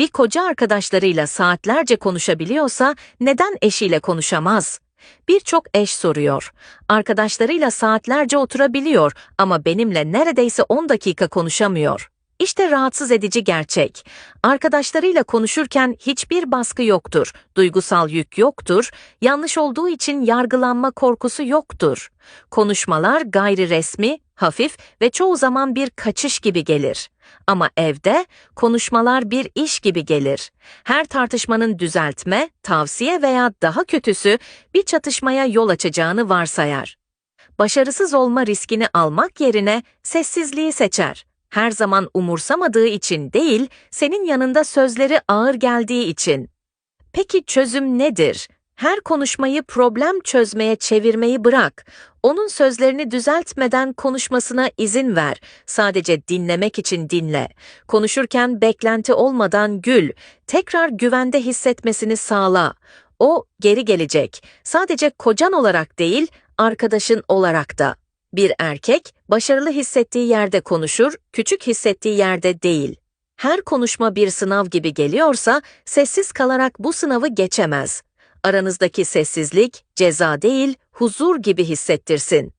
Bir koca arkadaşlarıyla saatlerce konuşabiliyorsa neden eşiyle konuşamaz? Birçok eş soruyor. Arkadaşlarıyla saatlerce oturabiliyor ama benimle neredeyse 10 dakika konuşamıyor. İşte rahatsız edici gerçek. Arkadaşlarıyla konuşurken hiçbir baskı yoktur, duygusal yük yoktur, yanlış olduğu için yargılanma korkusu yoktur. Konuşmalar gayri resmi, hafif ve çoğu zaman bir kaçış gibi gelir. Ama evde konuşmalar bir iş gibi gelir. Her tartışmanın düzeltme, tavsiye veya daha kötüsü bir çatışmaya yol açacağını varsayar. Başarısız olma riskini almak yerine sessizliği seçer. Her zaman umursamadığı için değil, senin yanında sözleri ağır geldiği için. Peki çözüm nedir? Her konuşmayı problem çözmeye çevirmeyi bırak. Onun sözlerini düzeltmeden konuşmasına izin ver. Sadece dinlemek için dinle. Konuşurken beklenti olmadan gül. Tekrar güvende hissetmesini sağla. O geri gelecek. Sadece kocan olarak değil, arkadaşın olarak da. Bir erkek başarılı hissettiği yerde konuşur, küçük hissettiği yerde değil. Her konuşma bir sınav gibi geliyorsa sessiz kalarak bu sınavı geçemez. Aranızdaki sessizlik ceza değil, huzur gibi hissettirsin.